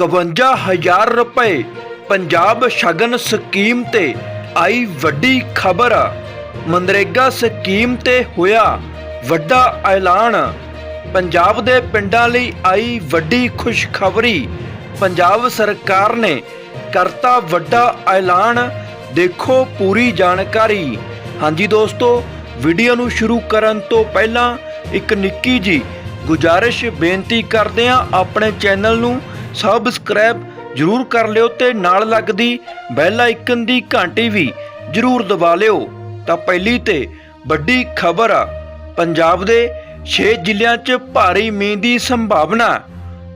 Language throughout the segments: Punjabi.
51000 ਰੁਪਏ। ਪੰਜਾਬ ਸ਼ਗਨ ਸਕੀਮ ਤੇ ਆਈ ਵੱਡੀ ਖਬਰ। ਮਨਰੇਗਾ ਸਕੀਮ ਤੇ ਹੋਇਆ ਵੱਡਾ ਐਲਾਨ। ਪੰਜਾਬ ਦੇ ਪਿੰਡਾਂ ਲਈ ਆਈ ਵੱਡੀ ਖੁਸ਼ਖਬਰੀ। ਪੰਜਾਬ ਸਰਕਾਰ ਨੇ ਕਰਤਾ ਵੱਡਾ ਐਲਾਨ। ਦੇਖੋ ਪੂਰੀ ਜਾਣਕਾਰੀ। ਹਾਂਜੀ ਦੋਸਤੋ, ਵੀਡੀਓ ਨੂੰ ਸ਼ੁਰੂ ਕਰਨ ਤੋਂ ਪਹਿਲਾਂ ਇੱਕ ਨਿੱਕੀ ਜੀ ਗੁਜਾਰਿਸ਼ ਬੇਨਤੀ ਕਰਦੇ ਹਾਂ ਆਪਣੇ ਚੈਨਲ ਨੂੰ ਸਬਸਕ੍ਰਾਈਬ ਜਰੂਰ ਕਰ ਲਿਓ ਤੇ ਨਾਲ ਲੱਗਦੀ ਬੈਲ ਆਈਕਨ ਦੀ ਘੰਟੀ ਵੀ ਜਰੂਰ ਦਬਾ ਲਿਓ। ਤਾਂ ਪਹਿਲੀ ਤੇ ਵੱਡੀ ਖਬਰ ਆ, ਪੰਜਾਬ ਦੇ 6 ਜ਼ਿਲ੍ਹਿਆਂ 'ਚ ਭਾਰੀ ਮੀਂਹ ਦੀ ਸੰਭਾਵਨਾ।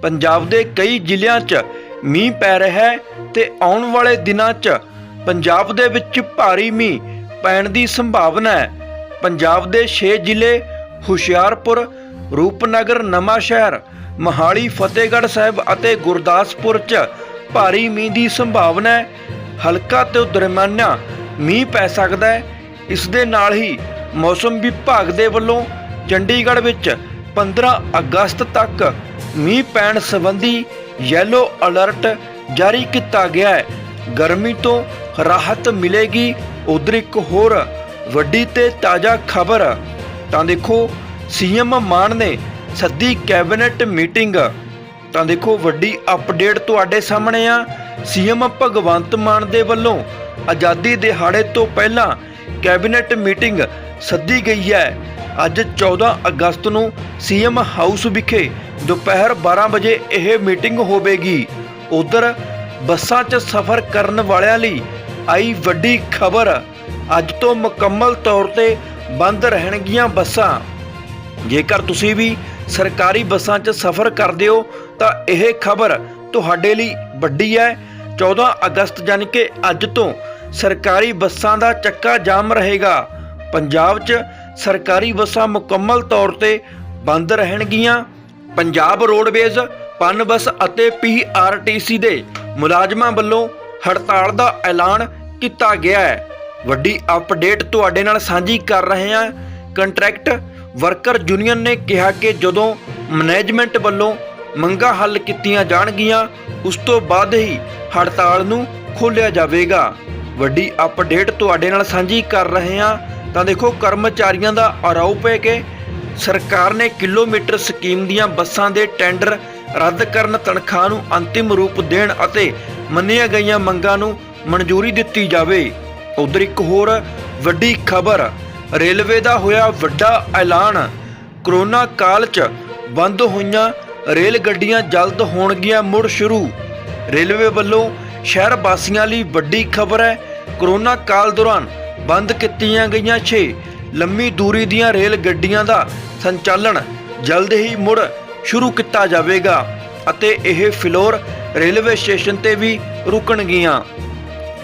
ਪੰਜਾਬ ਦੇ ਕਈ ਜ਼ਿਲ੍ਹਿਆਂ 'ਚ ਮੀਂਹ ਪੈ ਰਿਹਾ ਹੈ ਤੇ ਆਉਣ ਵਾਲੇ ਦਿਨਾਂ 'ਚ ਪੰਜਾਬ ਦੇ ਵਿੱਚ ਭਾਰੀ ਮੀਂਹ ਪੈਣ ਦੀ ਸੰਭਾਵਨਾ ਹੈ। ਪੰਜਾਬ ਦੇ 6 ਜ਼ਿਲ੍ਹੇ ਹੁਸ਼ਿਆਰਪੁਰ, ਰੂਪਨਗਰ ਨਵਾਂ ਸ਼ਹਿਰ ਮਹਾਲੀ, ਫਤਿਹਗੜ੍ਹ ਸਾਹਿਬ ਅਤੇ ਗੁਰਦਾਸਪੁਰ 'ਚ ਭਾਰੀ ਮੀਂਹ ਦੀ ਸੰਭਾਵਨਾ ਹੈ। ਹਲਕਾ ਤੇ ਦਰਮਿਆਨਾ ਮੀਂਹ ਪੈ ਸਕਦਾ ਹੈ। ਇਸ ਦੇ ਨਾਲ ਹੀ ਮੌਸਮ ਵਿਭਾਗ ਦੇ ਵੱਲੋਂ ਚੰਡੀਗੜ੍ਹ ਵਿੱਚ 15 ਅਗਸਤ ਤੱਕ ਮੀਂਹ ਪੈਣ ਸੰਬੰਧੀ ਯੈਲੋ ਅਲਰਟ ਜਾਰੀ ਕੀਤਾ ਗਿਆ ਹੈ। ਗਰਮੀ ਤੋਂ ਰਾਹਤ ਮਿਲੇਗੀ, ਉਧਰ ਇੱਕ ਹੋਰ ਵੱਡੀ ਤੇ ਤਾਜ਼ਾ ਖਬਰ। ਤਾਂ ਦੇਖੋ, ਸੀਐਮ ਮਾਨ ਨੇ ਸੱਦੀ ਕੈਬਨਿਟ ਮੀਟਿੰਗ। ਤਾਂ ਦੇਖੋ, ਵੱਡੀ ਅਪਡੇਟ ਤੁਹਾਡੇ ਸਾਹਮਣੇ ਆ। ਸੀਐਮ ਭਗਵੰਤ ਮਾਨ ਦੇ ਵੱਲੋਂ ਆਜ਼ਾਦੀ ਦਿਹਾੜੇ ਤੋਂ ਪਹਿਲਾਂ ਕੈਬਨਿਟ ਮੀਟਿੰਗ ਸੱਦੀ ਗਈ ਹੈ। ਅੱਜ 14 ਅਗਸਤ ਨੂੰ ਸੀਐਮ ਹਾਊਸ ਵਿਖੇ ਦੁਪਹਿਰ 12 ਵਜੇ ਇਹ ਮੀਟਿੰਗ ਹੋਵੇਗੀ। ਉਧਰ ਬੱਸਾਂ 'ਚ ਸਫ਼ਰ ਕਰਨ ਵਾਲਿਆਂ ਲਈ ਆਈ ਵੱਡੀ ਖਬਰ। ਅੱਜ ਤੋਂ ਮੁਕੰਮਲ ਤੌਰ ਤੇ ਬੰਦ ਰਹਿਣਗੀਆਂ ਬੱਸਾਂ। ਜੇਕਰ ਤੁਸੀਂ ਵੀ ਸਰਕਾਰੀ ਬੱਸਾਂ 'ਚ ਸਫ਼ਰ ਕਰਦੇ ਹੋ ਤਾਂ ਇਹ ਖਬਰ ਤੁਹਾਡੇ ਲਈ ਵੱਡੀ ਹੈ। 14 ਅਗਸਤ ਯਾਨੀ ਕਿ ਅੱਜ ਤੋਂ ਸਰਕਾਰੀ ਬੱਸਾਂ ਦਾ ਚੱਕਾ ਜਾਮ ਰਹੇਗਾ। ਪੰਜਾਬ 'ਚ ਸਰਕਾਰੀ ਬੱਸਾਂ ਮੁਕੰਮਲ ਤੌਰ ਤੇ ਬੰਦ ਰਹਿਣਗੀਆਂ। ਪੰਜਾਬ ਰੋਡਵੇਜ਼, ਪਨ ਬੱਸ ਅਤੇ ਪੀਆਰਟੀਸੀ ਦੇ ਮੁਲਾਜ਼ਮਾਂ ਵੱਲੋਂ ਹੜਤਾਲ ਦਾ ਐਲਾਨ ਕੀਤਾ ਗਿਆ ਹੈ। ਵੱਡੀ ਅਪਡੇਟ ਤੁਹਾਡੇ ਨਾਲ ਸਾਂਝੀ ਕਰ ਰਹੇ ਹਾਂ। ਕੰਟਰੈਕਟ ਵਰਕਰ ਯੂਨੀਅਨ ਨੇ ਕਿਹਾ ਕਿ ਜਦੋਂ ਮੈਨੇਜਮੈਂਟ ਵੱਲੋਂ ਮੰਗਾਂ ਹੱਲ ਕੀਤੀਆਂ ਜਾਣਗੀਆਂ, ਉਸ ਤੋਂ ਬਾਅਦ ਹੀ ਹੜਤਾਲ ਨੂੰ ਖੋਲ੍ਹਿਆ ਜਾਵੇਗਾ। ਵੱਡੀ ਅਪਡੇਟ ਤੁਹਾਡੇ ਨਾਲ ਸਾਂਝੀ ਕਰ ਰਹੇ ਹਾਂ। ਤਾਂ ਦੇਖੋ, ਕਰਮਚਾਰੀਆਂ ਦਾ ਆਰੋਪ ਹੈ ਕਿ ਸਰਕਾਰ ਨੇ ਕਿਲੋਮੀਟਰ ਸਕੀਮ ਦੀਆਂ ਬੱਸਾਂ ਦੇ ਟੈਂਡਰ ਰੱਦ ਕਰਨ ਤਨਖਾਹ ਨੂੰ ਅੰਤਿਮ ਰੂਪ ਦੇਣ ਅਤੇ ਮੰਨੀਆਂ ਗਈਆਂ ਮੰਗਾਂ ਨੂੰ ਮਨਜ਼ੂਰੀ ਦਿੱਤੀ ਜਾਵੇ। ਉਧਰ ਇੱਕ ਹੋਰ ਵੱਡੀ ਖਬਰ ਰੇਲਵੇ ਦਾ ਹੋਇਆ ਵੱਡਾ ਐਲਾਨ। ਕਰੋਨਾ ਕਾਲ 'ਚ ਬੰਦ ਹੋਈਆਂ ਰੇਲ ਗੱਡੀਆਂ ਜਲਦ ਹੋਣਗੀਆਂ ਮੁੜ ਸ਼ੁਰੂ। ਰੇਲਵੇ ਵੱਲੋਂ ਸ਼ਹਿਰ ਵਾਸੀਆਂ ਲਈ ਵੱਡੀ ਖਬਰ ਹੈ, ਕਰੋਨਾ ਕਾਲ ਦੌਰਾਨ ਬੰਦ ਕੀਤੀਆਂ ਗਈਆਂ 6 ਲੰਮੀ ਦੂਰੀ ਦੀਆਂ ਰੇਲ ਗੱਡੀਆਂ ਦਾ ਸੰਚਾਲਨ ਜਲਦ ਹੀ ਮੁੜ ਸ਼ੁਰੂ ਕੀਤਾ ਜਾਵੇਗਾ ਅਤੇ ਇਹ ਫਿਲੌਰ ਰੇਲਵੇ ਸਟੇਸ਼ਨ ਤੇ ਵੀ ਰੁਕਣਗੀਆਂ।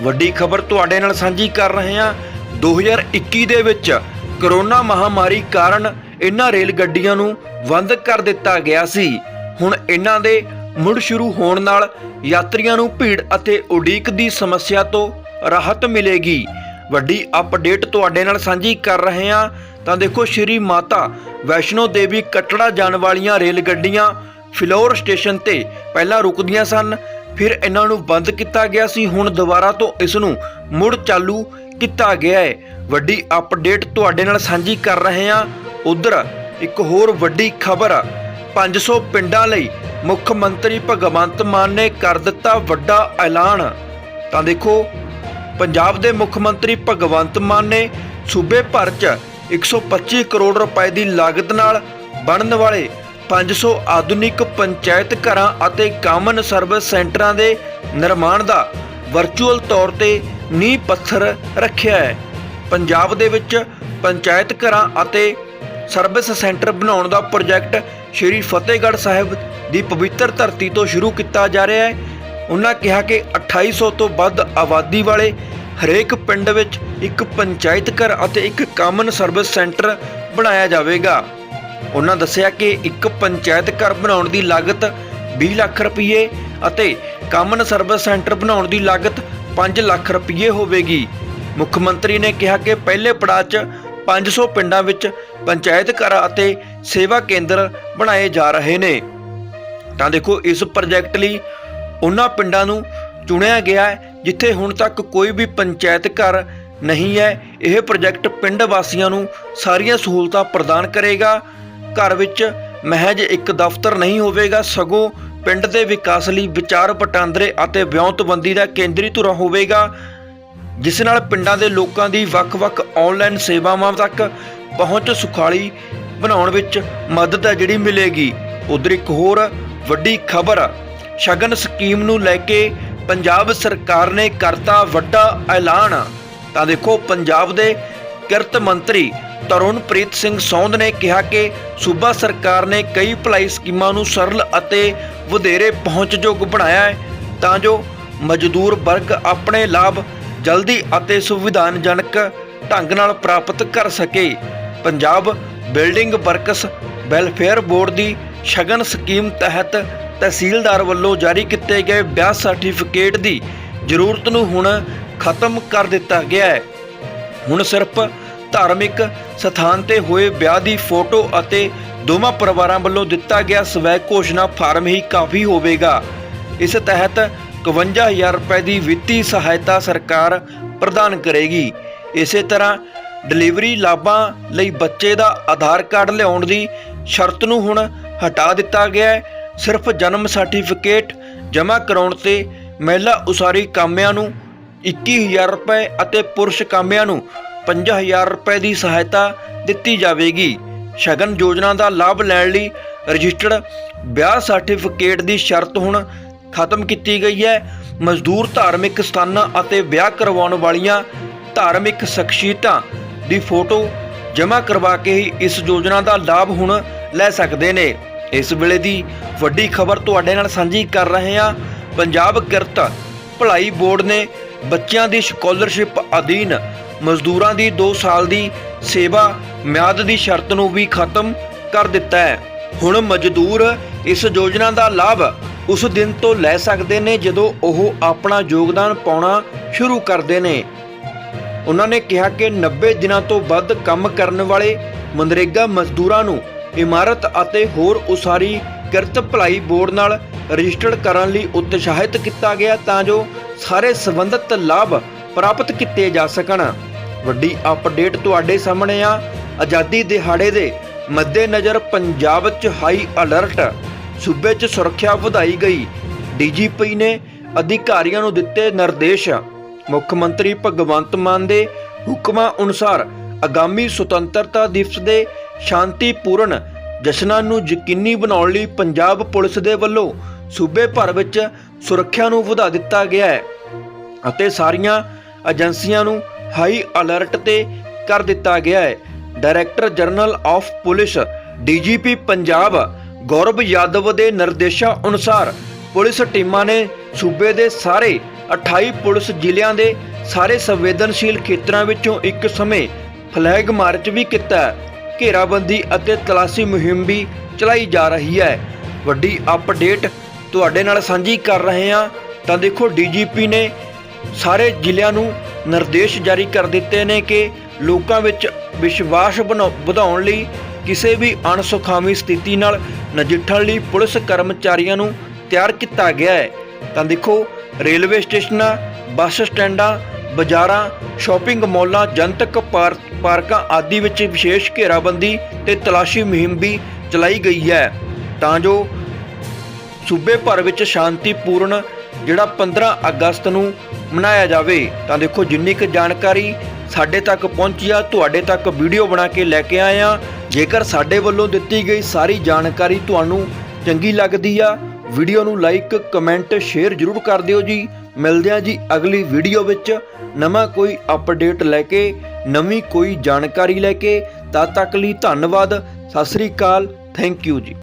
ਵੱਡੀ ਖਬਰ ਤੁਹਾਡੇ ਨਾਲ ਸਾਂਝੀ ਕਰ ਰਹੇ ਹਾਂ 2021 ਦੇ ਵਿੱਚ ਕਰੋਨਾ ਮਹਾਮਾਰੀ ਕਾਰਨ ਇਹਨਾਂ ਰੇਲ ਗੱਡੀਆਂ ਨੂੰ ਬੰਦ ਕਰ ਦਿੱਤਾ ਗਿਆ ਸੀ। ਹੁਣ ਇਹਨਾਂ ਦੇ ਮੁੜ ਸ਼ੁਰੂ ਹੋਣ ਨਾਲ ਯਾਤਰੀਆਂ ਨੂੰ ਭੀੜ ਅਤੇ ਉਡੀਕ ਦੀ ਸਮੱਸਿਆ ਤੋਂ ਰਾਹਤ ਮਿਲੇਗੀ। ਵੱਡੀ ਅਪਡੇਟ ਤੁਹਾਡੇ ਨਾਲ ਸਾਂਝੀ ਕਰ ਰਹੇ ਹਾਂ। ਤਾਂ ਦੇਖੋ, ਸ਼੍ਰੀ ਮਾਤਾ ਵੈਸ਼ਨੋ ਦੇਵੀ ਕਟੜਾ ਜਾਣ ਵਾਲੀਆਂ ਰੇਲ ਗੱਡੀਆਂ ਫਿਲੌਰ ਸਟੇਸ਼ਨ ਤੇ ਪਹਿਲਾਂ ਰੁਕਦੀਆਂ ਸਨ, ਫਿਰ ਇਹਨਾਂ ਨੂੰ ਬੰਦ ਕੀਤਾ ਗਿਆ ਸੀ, ਹੁਣ ਦੁਬਾਰਾ ਤੋਂ ਇਸ ਨੂੰ ਮੁੜ ਚਾਲੂ ਕੀਤਾ ਗਿਆ ਹੈ। ਵੱਡੀ ਅਪਡੇਟ ਤੁਹਾਡੇ ਨਾਲ ਸਾਂਝੀ ਕਰ ਰਹੇ ਹਾਂ। ਉਧਰ ਇੱਕ ਹੋਰ ਵੱਡੀ ਖਬਰ 500 ਪਿੰਡਾਂ ਲਈ ਮੁੱਖ ਮੰਤਰੀ ਭਗਵੰਤ ਮਾਨ ਨੇ ਕਰ ਦਿੱਤਾ ਵੱਡਾ ਐਲਾਨ। ਤਾਂ ਦੇਖੋ, ਪੰਜਾਬ ਦੇ ਮੁੱਖ ਮੰਤਰੀ ਭਗਵੰਤ ਮਾਨ ਨੇ ਸੂਬੇ ਭਰ 'ਚ 125 ਕਰੋੜ ਰੁਪਏ ਦੀ ਲਾਗਤ ਨਾਲ ਬਣਨ ਵਾਲੇ 500 ਆਧੁਨਿਕ ਪੰਚਾਇਤ ਘਰਾਂ ਅਤੇ ਕਾਮਨ ਸਰਵਿਸ ਸੈਂਟਰਾਂ ਦੇ ਨਿਰਮਾਣ ਦਾ ਵਰਚੁਅਲ ਤੌਰ ਤੇ ਨੀਂਹ ਪੱਥਰ ਰੱਖਿਆ ਹੈ। ਪੰਜਾਬ ਦੇ ਵਿੱਚ ਪੰਚਾਇਤ ਘਰਾਂ ਅਤੇ ਸਰਵਿਸ ਸੈਂਟਰ ਬਣਾਉਣ ਦਾ ਪ੍ਰੋਜੈਕਟ ਸ਼੍ਰੀ ਫਤਿਹਗੜ੍ਹ ਸਾਹਿਬ ਦੀ ਪਵਿੱਤਰ ਧਰਤੀ ਤੋਂ ਸ਼ੁਰੂ ਕੀਤਾ ਜਾ ਰਿਹਾ ਹੈ। ਉਹਨਾਂ ਕਿਹਾ ਕਿ 2800 ਤੋਂ ਵੱਧ ਆਬਾਦੀ ਵਾਲੇ ਹਰੇਕ ਪਿੰਡ ਵਿੱਚ ਇੱਕ ਪੰਚਾਇਤ ਘਰ ਅਤੇ ਇੱਕ ਕਾਮਨ ਸਰਵਿਸ ਸੈਂਟਰ ਬਣਾਇਆ ਜਾਵੇਗਾ। ਉਹਨਾਂ ਦੱਸਿਆ ਕਿ ਇੱਕ ਪੰਚਾਇਤ ਘਰ ਬਣਾਉਣ ਦੀ ਲਾਗਤ 20 ਲੱਖ ਰੁਪਏ ਅਤੇ ਕਾਮਨ ਸਰਵਿਸ ਸੈਂਟਰ ਬਣਾਉਣ ਦੀ ਲਾਗਤ 5 ਲੱਖ ਰੁਪਏ ਹੋਵੇਗੀ। ਮੁੱਖ ਮੰਤਰੀ ਨੇ ਕਿਹਾ ਕਿ ਪਹਿਲੇ ਪੜਾਅ 'ਚ 500 ਪਿੰਡਾਂ ਵਿੱਚ ਪੰਚਾਇਤ ਘਰ ਅਤੇ ਸੇਵਾ ਕੇਂਦਰ ਬਣਾਏ ਜਾ ਰਹੇ ਨੇ। ਤਾਂ ਦੇਖੋ, ਇਸ ਪ੍ਰੋਜੈਕਟ ਲਈ ਉਹਨਾਂ ਪਿੰਡਾਂ ਨੂੰ ਚੁਣਿਆ ਗਿਆ ਹੈ, ਜਿੱਥੇ ਹੁਣ ਤੱਕ ਕੋਈ ਵੀ ਪੰਚਾਇਤ ਘਰ ਨਹੀਂ ਹੈ। ਇਹ ਪ੍ਰੋਜੈਕਟ ਪਿੰਡ ਵਾਸੀਆਂ ਨੂੰ ਸਾਰੀਆਂ ਸਹੂਲਤਾਂ ਪ੍ਰਦਾਨ ਕਰੇਗਾ। ਘਰ ਵਿੱਚ ਮਹਿਜ ਇੱਕ ਦਫ਼ਤਰ ਨਹੀਂ ਹੋਵੇਗਾ, ਸਗੋਂ ਪਿੰਡ ਦੇ ਵਿਕਾਸ ਲਈ ਵਿਚਾਰ ਵਟਾਂਦਰੇ ਅਤੇ ਵਿਉਂਤਬੰਦੀ ਦਾ ਕੇਂਦਰੀ ਧੁਰਾ ਹੋਵੇਗਾ, ਜਿਸ ਨਾਲ ਪਿੰਡਾਂ ਦੇ ਲੋਕਾਂ ਦੀ ਵੱਖ-ਵੱਖ ਆਨਲਾਈਨ ਸੇਵਾਵਾਂ ਤੱਕ ਪਹੁੰਚ ਸੁਖਾਲੀ ਬਣਾਉਣ ਵਿੱਚ ਮਦਦ ਹੈ ਜਿਹੜੀ ਮਿਲੇਗੀ। ਉਧਰ ਇੱਕ ਹੋਰ ਵੱਡੀ ਖਬਰ, ਸ਼ਗਨ ਸਕੀਮ ਨੂੰ ਲੈ ਕੇ ਪੰਜਾਬ ਸਰਕਾਰ ਨੇ ਕਰਤਾ ਵੱਡਾ ਐਲਾਨ। ਤਾਂ ਦੇਖੋ, ਪੰਜਾਬ ਦੇ ਕਿਰਤ ਮੰਤਰੀ ਤਰੁਣਪ੍ਰੀਤ ਸਿੰਘ ਸੌਂਦ ਨੇ ਕਿਹਾ ਕਿ ਸੂਬਾ ਸਰਕਾਰ ਨੇ ਕਈ ਭਲਾਈ ਸਕੀਮਾਂ ਨੂੰ ਸਰਲ ਅਤੇ ਵਧੇਰੇ ਪਹੁੰਚਯੋਗ ਬਣਾਇਆ ਹੈ, ਤਾਂ ਜੋ ਮਜ਼ਦੂਰ ਵਰਗ ਆਪਣੇ ਲਾਭ ਜਲਦੀ ਅਤੇ ਸੁਵਿਧਾਨਜਨਕ ਢੰਗ ਨਾਲ ਪ੍ਰਾਪਤ ਕਰ ਸਕੇ। Punjab building works welfare board ਦੀ ਸ਼ਗਨ ਸਕੀਮ ਤਹਿਤ ਤਹਿਸੀਲਦਾਰ ਵੱਲੋਂ ਜਾਰੀ ਕੀਤੇ ਗਏ ਵਿਆਹ ਸਰਟੀਫਿਕੇਟ ਦੀ ਜ਼ਰੂਰਤ ਨੂੰ ਹੁਣ ਖਤਮ ਕਰ ਦਿੱਤਾ ਗਿਆ ਹੈ। ਹੁਣ ਸਿਰਫ ਧਾਰਮਿਕ ਸਥਾਨ ਤੇ ਹੋਏ ਵਿਆਹ ਦੀ ਫੋਟੋ ਅਤੇ ਦੋਵਾਂ ਪਰਿਵਾਰਾਂ ਵੱਲੋਂ ਦਿੱਤਾ ਗਿਆ ਸਵੈ ਘੋਸ਼ਣਾ ਫਾਰਮ ਹੀ ਕਾਫੀ ਹੋਵੇਗਾ। ਇਸ ਤਹਿਤ 51000 ਰੁਪਏ ਦੀ ਵਿੱਤੀ ਸਹਾਇਤਾ ਸਰਕਾਰ ਪ੍ਰਦਾਨ ਕਰੇਗੀ। ਇਸੇ ਤਰ੍ਹਾਂ ਡਿਲੀਵਰੀ ਲਾਭਾਂ ਲਈ ਬੱਚੇ ਦਾ ਆਧਾਰ ਕਾਰਡ ਲਿਆਉਣ ਦੀ ਸ਼ਰਤ ਨੂੰ ਹੁਣ ਹਟਾ ਦਿੱਤਾ ਗਿਆ ਹੈ। ਸਿਰਫ ਜਨਮ ਸਰਟੀਫਿਕੇਟ ਜਮ੍ਹਾਂ ਕਰਾਉਣ ਤੇ ਮਹਿਲਾ ਉਸਾਰੀ ਕਾਮਿਆਂ ਨੂੰ 21000 ਰੁਪਏ ਅਤੇ ਪੁਰਸ਼ ਕਾਮਿਆਂ ਨੂੰ 5000 ਰੁਪਏ ਦੀ ਸਹਾਇਤਾ ਦਿੱਤੀ ਜਾਵੇਗੀ। ਸ਼ਗਨ ਯੋਜਨਾ ਦਾ ਲਾਭ ਲੈਣ ਲਈ ਰਜਿਸਟਰਡ ਵਿਆਹ ਸਰਟੀਫਿਕੇਟ ਦੀ ਸ਼ਰਤ ਹੁਣ ਖਤਮ ਕੀਤੀ ਗਈ ਹੈ। ਮਜ਼ਦੂਰ ਧਾਰਮਿਕ ਸਥਾਨਾਂ ਅਤੇ ਵਿਆਹ ਕਰਵਾਉਣ ਵਾਲੀਆਂ ਧਾਰਮਿਕ ਸ਼ਖਸੀਅਤਾਂ ਦੀ ਫੋਟੋ ਜਮ੍ਹਾਂ ਕਰਵਾ ਕੇ ਹੀ ਇਸ ਯੋਜਨਾ ਦਾ ਲਾਭ ਹੁਣ ਲੈ ਸਕਦੇ ਨੇ। ਇਸ ਵੇਲੇ ਦੀ ਵੱਡੀ ਖਬਰ ਤੁਹਾਡੇ ਨਾਲ ਸਾਂਝੀ ਕਰ ਰਹੇ ਹਾਂ। ਪੰਜਾਬ ਕਿਰਤ ਭਲਾਈ ਬੋਰਡ ਨੇ ਬੱਚਿਆਂ ਦੀ ਸਕਾਲਰਸ਼ਿਪ ਅਧੀਨ ਮਜ਼ਦੂਰਾਂ ਦੀ 2 ਸਾਲ ਦੀ ਸੇਵਾ ਮਿਆਦ ਦੀ ਸ਼ਰਤ ਨੂੰ ਵੀ ਖਤਮ ਕਰ ਦਿੱਤਾ ਹੈ। ਹੁਣ ਮਜ਼ਦੂਰ ਇਸ ਯੋਜਨਾ ਦਾ ਲਾਭ ਉਸ ਦਿਨ ਤੋਂ ਲੈ ਸਕਦੇ ਨੇ ਜਦੋਂ ਉਹ ਆਪਣਾ ਯੋਗਦਾਨ ਪਾਉਣਾ ਸ਼ੁਰੂ ਕਰਦੇ ਨੇ। ਉਹਨਾਂ ਨੇ ਕਿਹਾ ਕਿ 90 ਦਿਨਾਂ ਤੋਂ ਵੱਧ ਕੰਮ ਕਰਨ ਵਾਲੇ ਮਨਰੇਗਾ ਮਜ਼ਦੂਰਾਂ ਨੂੰ ਇਮਾਰਤ ਅਤੇ ਹੋਰ ਉਸਾਰੀ ਕਿਰਤ ਭਲਾਈ ਬੋਰਡ ਨਾਲ ਰਜਿਸਟਰਡ ਕਰਨ ਲਈ ਉਤਸ਼ਾਹਿਤ ਕੀਤਾ ਗਿਆ ਤਾਂ ਜੋ ਸਾਰੇ ਸੰਬੰਧਿਤ ਲਾਭ ਪ੍ਰਾਪਤ ਕੀਤੇ ਜਾ ਸਕਣ। ਵੱਡੀ ਅਪਡੇਟ ਤੁਹਾਡੇ ਸਾਹਮਣੇ ਆ। ਆਜ਼ਾਦੀ ਦਿਹਾੜੇ ਦੇ ਮੱਦੇਨਜ਼ਰ ਪੰਜਾਬ 'ਚ ਹਾਈ ਅਲਰਟ ਸੂਬੇ 'ਚ ਸੁਰੱਖਿਆ ਵਧਾਈ ਗਈ। ਡੀਜੀਪੀ ਨੇ ਅਧਿਕਾਰੀਆਂ ਨੂੰ ਦਿੱਤੇ ਨਿਰਦੇਸ਼। ਮੁੱਖ ਮੰਤਰੀ ਭਗਵੰਤ ਮਾਨ ਦੇ ਹੁਕਮਾਂ ਅਨੁਸਾਰ ਆਗਾਮੀ ਸੁਤੰਤਰਤਾ ਦਿਵਸ ਦੇ ਸ਼ਾਂਤੀਪੂਰਨ ਜਸ਼ਨਾਂ ਨੂੰ ਯਕੀਨੀ ਬਣਾਉਣ ਲਈ ਪੰਜਾਬ ਪੁਲਿਸ ਦੇ ਵੱਲੋਂ ਸੂਬੇ ਭਰ ਵਿੱਚ ਸੁਰੱਖਿਆ ਨੂੰ ਵਧਾ ਦਿੱਤਾ ਗਿਆ ਹੈ। ਅਤੇ ਸਾਰੀਆਂ ਏਜੰਸੀਆਂ ਨੂੰ ਹਾਈ ਅਲਰਟ ਤੇ ਕਰ ਦਿੱਤਾ ਗਿਆ ਹੈ। Director general of police DGP Punjab Gaurav Yadav ਦੇ ਨਿਰਦੇਸ਼ਾਂ ਅਨੁਸਾਰ ਪੁਲਿਸ ਟੀਮਾਂ ਨੇ ਸੂਬੇ ਦੇ ਸਾਰੇ 28 ਪੁਲਿਸ ਜ਼ਿਲ੍ਹਿਆਂ ਦੇ ਸਾਰੇ ਸੰਵੇਦਨਸ਼ੀਲ ਖੇਤਰਾਂ ਵਿੱਚੋਂ ਇੱਕ ਸਮੇਂ ਫਲੈਗ ਮਾਰਚ ਵੀ ਕੀਤਾ ਘੇਰਾਬੰਦੀ ਅਤੇ ਤਲਾਸ਼ੀ ਮੁਹਿੰਮ ਵੀ ਚਲਾਈ ਜਾ ਰਹੀ ਹੈ। ਵੱਡੀ ਅਪਡੇਟ ਤੁਹਾਡੇ ਨਾਲ ਸਾਂਝੀ ਕਰ ਰਹੇ ਹਾਂ। ਤਾਂ ਦੇਖੋ ਡੀਜੀਪੀ ਨੇ ਸਾਰੇ ਜ਼ਿਲ੍ਹਿਆਂ ਨੂੰ ਨਿਰਦੇਸ਼ ਜਾਰੀ ਕਰ ਦਿੱਤੇ ਨੇ ਕਿ ਲੋਕਾਂ ਵਿੱਚ ਵਿਸ਼ਵਾਸ ਬਣਾਉ- ਵਧਾਉਣ ਲਈ ਕਿਸੇ ਵੀ ਅਣਸੁਖਾਵੀ ਸਥਿਤੀ ਨਾਲ ਨਜਿੱਠਣ ਲਈ ਪੁਲਿਸ ਕਰਮਚਾਰੀਆਂ ਨੂੰ ਤਿਆਰ ਕੀਤਾ ਗਿਆ ਹੈ। ਤਾਂ ਦੇਖੋ, ਰੇਲਵੇ ਸਟੇਸ਼ਨਾਂ, ਬੱਸ ਸਟੈਂਡਾਂ, ਬਾਜ਼ਾਰਾਂ, ਸ਼ਾਪਿੰਗ ਮਾਲਾਂ, ਜਨਤਕ ਪਾਰ- ਪਾਰਕਾਂ ਆਦਿ ਵਿੱਚ ਵਿਸ਼ੇਸ਼ ਘੇਰਾਬੰਦੀ ਤੇ ਤਲਾਸ਼ੀ ਮੁਹਿੰਮ ਵੀ ਚਲਾਈ ਗਈ ਹੈ। ਤਾਂ ਜੋ ਸੂਬੇ ਭਰ ਵਿੱਚ ਸ਼ਾਂਤੀਪੂਰਨ ਜਿਹੜਾ 15 ਅਗਸਤ ਨੂੰ ਮਨਾਇਆ ਜਾਵੇ, ਤਾਂ ਦੇਖੋ ਜਿੰਨੀ ਕੁ ਜਾਣਕਾਰੀ ਸਾਡੇ ਤੱਕ ਪਹੁੰਚੀ ਆ, ਤੁਹਾਡੇ ਤੱਕ ਵੀਡੀਓ ਬਣਾ ਕੇ ਲੈ ਕੇ ਆਏ ਆ। ਜੇਕਰ ਸਾਡੇ ਵੱਲੋਂ ਦਿੱਤੀ ਗਈ ਸਾਰੀ ਜਾਣਕਾਰੀ ਤੁਹਾਨੂੰ ਚੰਗੀ ਲੱਗਦੀ ਆ, ਵੀਡੀਓ ਨੂੰ ਲਾਈਕ, ਕਮੈਂਟ, ਸ਼ੇਅਰ ਜ਼ਰੂਰ ਕਰ ਦਿਓ ਜੀ। ਮਿਲਦੇ ਆ ਜੀ ਅਗਲੀ ਵੀਡੀਓ ਵਿੱਚ। ਨਵਾਂ ਕੋਈ ਅਪਡੇਟ ਲੈ ਕੇ, ਨਵੀਂ ਕੋਈ ਜਾਣਕਾਰੀ ਲੈ ਕੇ, ਤਦ ਤੱਕ ਲਈ ਧੰਨਵਾਦ। ਸਤਿ ਸ੍ਰੀ ਅਕਾਲ, ਥੈਂਕ ਯੂ ਜੀ।